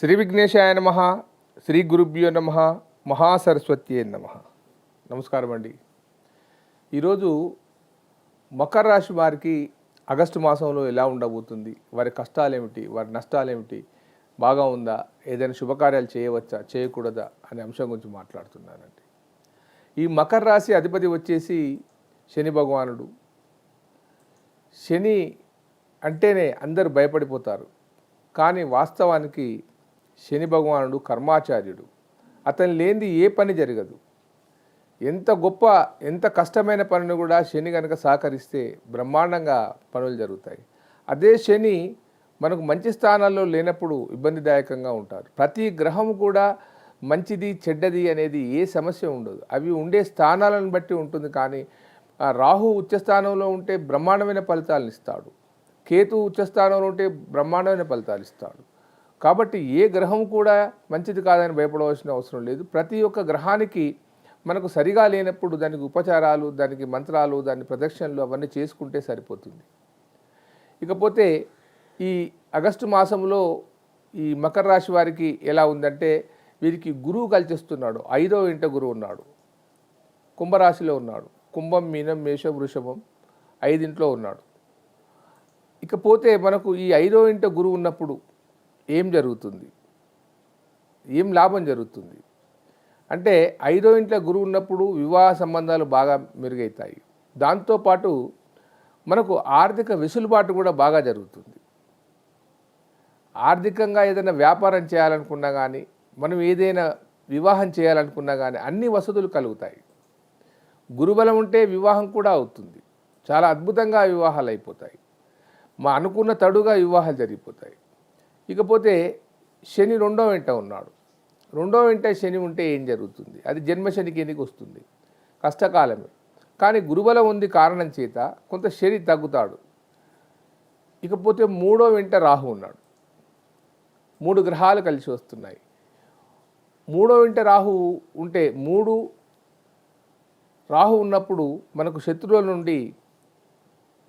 శ్రీ విఘ్నేశాయ నమ శ్రీ గురుభ్యో నమ మహాసరస్వత్యే నమ. నమస్కారం అండి. ఈరోజు మకర రాశి వారికి ఆగస్టు మాసంలో ఎలా ఉండబోతుంది? వారి కష్టాలేమిటి? వారి నష్టాలేమిటి? బాగా ఉందా? ఏదైనా శుభకార్యాలు చేయవచ్చా? చేయకూడదా? అనే అంశం గురించి మాట్లాడుతున్నానండి. ఈ మకర రాశి అధిపతి వచ్చేసి శని భగవానుడు. శని అంటేనే అందరూ భయపడిపోతారు. కానీ వాస్తవానికి శని భగవానుడు కర్మాచార్యుడు. అతను లేనిది ఏ పని జరగదు. ఎంత గొప్ప ఎంత కష్టమైన పనిని కూడా శని కనుక సహకరిస్తే బ్రహ్మాండంగా పనులు జరుగుతాయి. అదే శని మనకు మంచి స్థానాల్లో లేనప్పుడు ఇబ్బందిదాయకంగా ఉంటారు. ప్రతి గ్రహం కూడా మంచిది చెడ్డది అనేది ఏ సమస్య ఉండదు. అవి ఉండే స్థానాలను బట్టి ఉంటుంది కానీ రాహు ఉచ్చస్థానంలో ఉంటే బ్రహ్మాండమైన ఫలితాలను ఇస్తాడు. కేతు ఉచ్చస్థానంలో ఉంటే బ్రహ్మాండమైన ఫలితాలు ఇస్తాడు. కాబట్టి ఏ గ్రహం కూడా మంచిది కాదని భయపడవలసిన అవసరం లేదు. ప్రతి ఒక్క గ్రహానికి మనకు సరిగా లేనప్పుడు దానికి ఉపచారాలు దానికి మంత్రాలు దాని ప్రదక్షిణలు అవన్నీ చేసుకుంటే సరిపోతుంది. ఇకపోతే ఈ ఆగస్టు మాసంలో ఈ మకర రాశి వారికి ఎలా ఉందంటే వీరికి గురువు కలిసిస్తున్నాడు ఐదో ఇంట గురువు ఉన్నాడు. కుంభరాశిలో ఉన్నాడు. కుంభం మీనం మేషం వృషభం ఐదింట్లో ఉన్నాడు. ఇకపోతే మనకు ఈ ఐదో ఇంట గురువు ఉన్నప్పుడు ఏం జరుగుతుంది? ఏం లాభం జరుగుతుంది? అంటే ఐదో ఇంట్లో గురువు ఉన్నప్పుడు వివాహ సంబంధాలు బాగా మెరుగవుతాయి దాంతోపాటు మనకు ఆర్థిక వెసులుబాటు కూడా బాగా జరుగుతుంది. ఆర్థికంగా ఏదైనా వ్యాపారం చేయాలనుకున్నా కానీ మనం ఏదైనా వివాహం చేయాలనుకున్నా కానీ అన్ని వసతులు కలుగుతాయి. గురుబలం ఉంటే వివాహం కూడా అవుతుంది. చాలా అద్భుతంగా వివాహాలు అయిపోతాయి. మా అనుకున్న తడుగా వివాహాలు జరిగిపోతాయి. ఇకపోతే శని రెండో వెంట ఉన్నాడు. రెండో వెంట శని ఉంటే ఏం జరుగుతుంది? అది జన్మశని ఎందుకు వస్తుంది. కష్టకాలమే. కానీ గురుబలం ఉంది కారణం చేత కొంత శని తగ్గుతాడు. ఇకపోతే మూడో వెంట రాహు ఉన్నాడు. మూడు గ్రహాలు కలిసి వస్తున్నాయి. మూడో వెంట రాహు ఉంటే మూడు రాహు ఉన్నప్పుడు మనకు శత్రువుల నుండి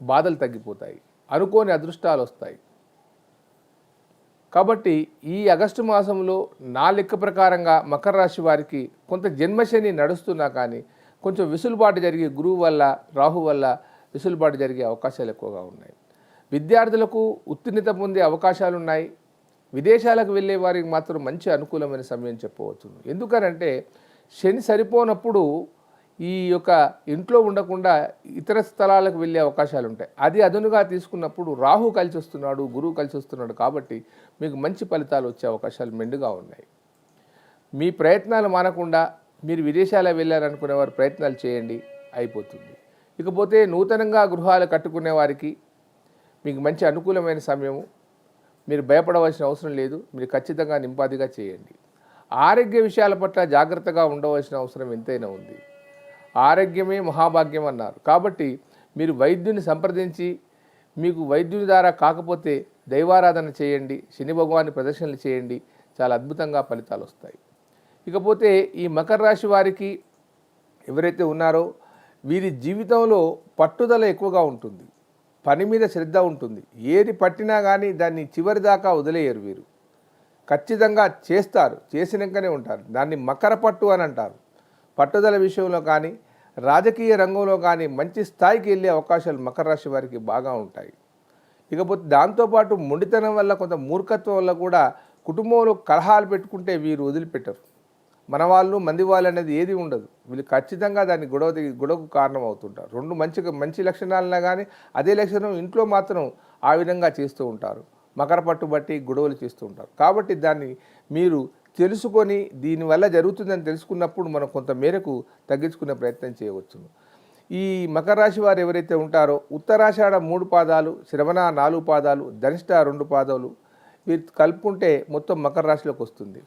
బాధలు తగ్గిపోతాయి. అనుకోని అదృష్టాలు వస్తాయి. కాబట్టి ఈ ఆగస్టు మాసంలో నా లెక్క ప్రకారంగా మకర రాశి వారికి కొంత జన్మశని నడుస్తున్నా కానీ కొంచెం విసులుబాటు జరిగే గురువు వల్ల రాహు వల్ల విసులుబాటు జరిగే అవకాశాలు ఎక్కువగా ఉన్నాయి. విద్యార్థులకు ఉత్తీర్ణత పొందే అవకాశాలు ఉన్నాయి. విదేశాలకు వెళ్ళే వారికి మాత్రం మంచి అనుకూలమైన సమయం చెప్పవచ్చు ఎందుకనంటే శని సరిపోనప్పుడు ఈ యొక్క ఇంట్లో ఉండకుండా ఇతర స్థలాలకు వెళ్ళే అవకాశాలు ఉంటాయి. అది అదునుగా తీసుకున్నప్పుడు రాహు కలిసి వస్తున్నాడు గురువు కలిసి వస్తున్నాడు కాబట్టి మీకు మంచి ఫలితాలు వచ్చే అవకాశాలు మెండుగా ఉన్నాయి. మీ ప్రయత్నాలు మానకుండా మీరు విదేశాలకు వెళ్ళారనుకునే వారు ప్రయత్నాలు చేయండి అయిపోతుంది. ఇకపోతే నూతనంగా గృహాలు కట్టుకునే వారికి మీకు మంచి అనుకూలమైన సమయము. మీరు భయపడవలసిన అవసరం లేదు మీరు ఖచ్చితంగా నింపాదిగా చేయండి. ఆరోగ్య విషయాల పట్ల జాగ్రత్తగా ఉండవలసిన అవసరం ఎంతైనా ఉంది. ఆరోగ్యమే మహాభాగ్యం అన్నారు. కాబట్టి మీరు వైద్యుని సంప్రదించి మీకు వైద్యుని ద్వారా కాకపోతే దైవారాధన చేయండి శని భగవాన్ని ప్రదర్శనలు చేయండి చాలా అద్భుతంగా ఫలితాలు వస్తాయి. ఇకపోతే ఈ మకర రాశి వారికి ఎవరైతే ఉన్నారో వీరి జీవితంలో పట్టుదల ఎక్కువగా ఉంటుంది. పని మీద శ్రద్ధ ఉంటుంది. ఏది పట్టినా కానీ దాన్ని చివరి దాకా వదిలేయరు వీరు. ఖచ్చితంగా చేస్తారు. చేసినాకనే ఉంటారు. దాన్ని మకర పట్టు అని అంటారు. పట్టుదల విషయంలో కానీ రాజకీయ రంగంలో కానీ మంచి స్థాయికి వెళ్ళే అవకాశాలు మకర రాశి వారికి బాగా ఉంటాయి. ఇకపోతే దాంతోపాటు మొండితనం వల్ల కొంత మూర్ఖత్వం వల్ల కూడా కుటుంబంలో కలహాలు పెట్టుకుంటే వీరు వదిలిపెట్టరు. మన వాళ్ళు మంది వాళ్ళు అనేది ఏది ఉండదు. వీళ్ళు ఖచ్చితంగా దాన్ని గొడవ గొడవకు కారణం అవుతుంటారు రెండు మంచి మంచి లక్షణాలన్నా కానీ అదే లక్షణం ఇంట్లో మాత్రం ఆ విధంగా చేస్తూ ఉంటారు. మకర పట్టుబట్టి గొడవలు చేస్తూ ఉంటారు. కాబట్టి దాన్ని మీరు తెలుసుకొని దీనివల్ల జరుగుతుందని తెలుసుకున్నప్పుడు మనం కొంత మేరకు తగ్గించుకునే ప్రయత్నం చేయవచ్చును. ఈ మకర రాశి వారు ఎవరైతే ఉంటారో ఉత్తరాషాఢ మూడు పాదాలు శ్రవణ నాలుగు పాదాలు ధనిష్ట రెండు పాదాలు వీరు కలుపుకుంటే మొత్తం మకర రాశిలోకి వస్తుంది.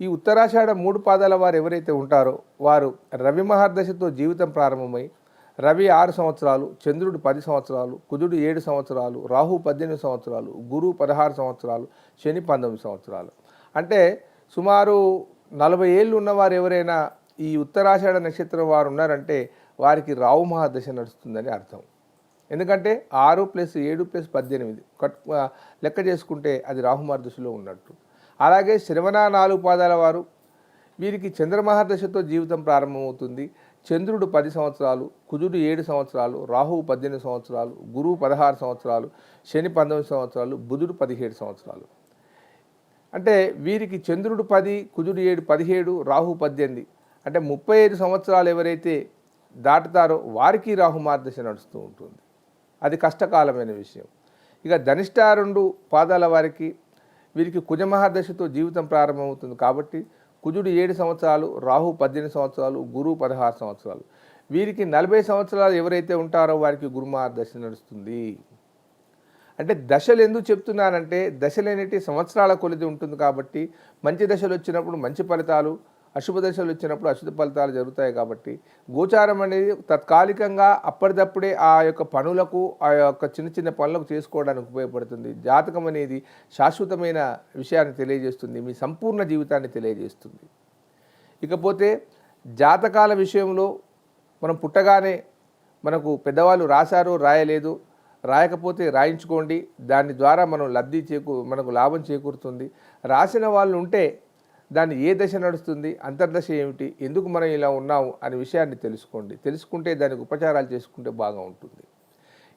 ఈ ఉత్తరాషాఢ మూడు పాదాల వారు ఎవరైతే ఉంటారో వారు రవి మహర్దశతో జీవితం ప్రారంభమై రవి ఆరు సంవత్సరాలు చంద్రుడు పది సంవత్సరాలు కుజుడు ఏడు సంవత్సరాలు రాహు పద్దెనిమిది సంవత్సరాలు గురువు పదహారు సంవత్సరాలు శని పంతొమ్మిది సంవత్సరాలు. అంటే సుమారు నలభై ఏళ్ళు ఉన్నవారు ఎవరైనా ఈ ఉత్తరాషాఢ నక్షత్రం వారు ఉన్నారంటే వారికి రావు మహాదశ నడుస్తుందని అర్థం. ఎందుకంటే ఆరు ప్లస్ ఏడు ప్లస్ పద్దెనిమిది కట్ లెక్క చేసుకుంటే అది రాహుమహర్దశలో ఉన్నట్టు. అలాగే శ్రవణ నాలుగు పాదాల వారు వీరికి చంద్రమహర్దశతో జీవితం ప్రారంభమవుతుంది. చంద్రుడు పది సంవత్సరాలు కుజుడు ఏడు సంవత్సరాలు రాహువు పద్దెనిమిది సంవత్సరాలు గురువు పదహారు సంవత్సరాలు శని పంతొమ్మిది సంవత్సరాలు బుధుడు పదిహేడు సంవత్సరాలు. అంటే వీరికి చంద్రుడు పది కుజుడు ఏడు పదిహేడు రాహు పద్దెనిమిది. అంటే ముప్పై ఐదు సంవత్సరాలు ఎవరైతే దాటుతారో వారికి రాహు మార్గదశ నడుస్తూ ఉంటుంది. అది కష్టకాలమైన విషయం. ఇక ధనిష్ట రెండు పాదాల వారికి వీరికి కుజమహాదశతో జీవితం ప్రారంభమవుతుంది కాబట్టి కుజుడు ఏడు సంవత్సరాలు రాహు పద్దెనిమిది సంవత్సరాలు గురువు పదహారు సంవత్సరాలు. వీరికి నలభై సంవత్సరాలు ఎవరైతే ఉంటారో వారికి గురుమహాదశ నడుస్తుంది. అంటే దశలు ఎందుకు చెప్తున్నానంటే దశలేనిటి సంవత్సరాల కొలిది ఉంటుంది కాబట్టి మంచి దశలు వచ్చినప్పుడు మంచి ఫలితాలు అశుభ దశలు వచ్చినప్పుడు అశుభ ఫలితాలు జరుగుతాయి కాబట్టి గోచారం అనేది తాత్కాలికంగా అప్పటిదప్పుడే ఆ యొక్క పనులకు ఆ యొక్క చిన్న చిన్న పనులకు చేసుకోవడానికి ఉపయోగపడుతుంది. జాతకం అనేది శాశ్వతమైన విషయాన్ని తెలియజేస్తుంది మీ సంపూర్ణ జీవితాన్ని తెలియజేస్తుంది. ఇకపోతే జాతకాల విషయంలో మనం పుట్టగానే మనకు పెద్దవాళ్ళు రాశారు రాయలేదు రాయకపోతే రాయించుకోండి. దాని ద్వారా మనం లబ్ధి చేకూ మనకు లాభం చేకూరుతుంది. రాసిన వాళ్ళు ఉంటే దాన్ని ఏ దశ నడుస్తుంది? అంతర్దశ ఏమిటి? ఎందుకు మనం ఇలా ఉన్నాము? అనే విషయాన్ని తెలుసుకోండి. తెలుసుకుంటే దానికి ఉపచారాలు చేసుకుంటే బాగా ఉంటుంది.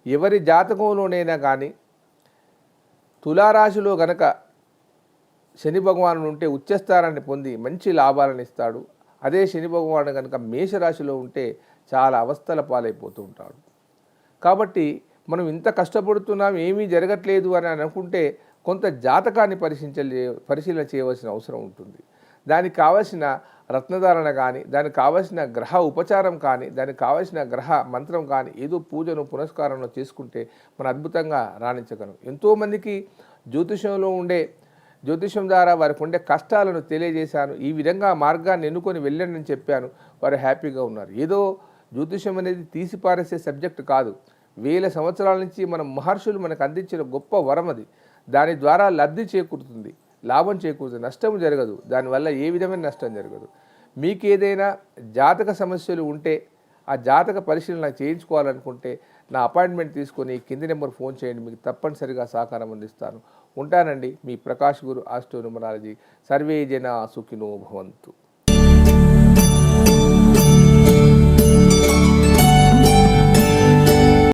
ఎవరి జాతకంలోనైనా కానీ తులారాశిలో గనక శని భగవానుడు ఉంటే ఉచ్చస్థానాన్ని పొంది మంచి లాభాలను ఇస్తాడు. అదే శని భగవాను కనుక మేషరాశిలో ఉంటే చాలా అవస్థల పాలైపోతూ ఉంటాడు. కాబట్టి మనం ఇంత కష్టపడుతున్నాం ఏమీ జరగట్లేదు అని అనుకుంటే కొంత జాతకాన్ని పరిశీలించలే పరిశీలన చేయవలసిన అవసరం ఉంటుంది. దానికి కావలసిన రత్నధారణ కానీ దానికి కావలసిన గ్రహ ఉపచారం కానీ దానికి కావలసిన గ్రహ మంత్రం కానీ ఏదో పూజను పునస్కారంలో చేసుకుంటే మనం అద్భుతంగా రాణించగలం. ఎంతోమందికి జ్యోతిషంలో ఉండే జ్యోతిషం ద్వారా వారికి ఉండే కష్టాలను తెలియజేశాను. ఈ విధంగా మార్గాన్ని ఎన్నుకొని వెళ్ళండి అని చెప్పాను. వారు హ్యాపీగా ఉన్నారు. ఏదో జ్యోతిషం అనేది తీసిపారేసే సబ్జెక్ట్ కాదు. వేల సంవత్సరాల నుంచి మన మహర్షులు మనకు అందించిన గొప్ప వరం అది. దాని ద్వారా లబ్ధి చేకూరుతుంది. లాభం చేకూరుతుంది. నష్టం జరగదు. దానివల్ల ఏ విధమైన నష్టం జరగదు. మీకు ఏదైనా జాతక సమస్యలు ఉంటే ఆ జాతక పరిశీలన చేయించుకోవాలనుకుంటే నా అపాయింట్మెంట్ తీసుకొని కింది నెంబర్ ఫోన్ చేయండి. మీకు తప్పనిసరిగా సహకారం అందిస్తాను. ఉంటానండి మీ ప్రకాష్ గురు ఆస్ట్రో న్యూమరాలజీ సర్వే జన సుఖినో భవంతు.